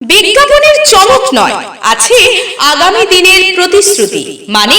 বিজ্ঞাপনের চমক নয় আছে আগামী দিনের প্রতিশ্রুতি মানে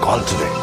call today.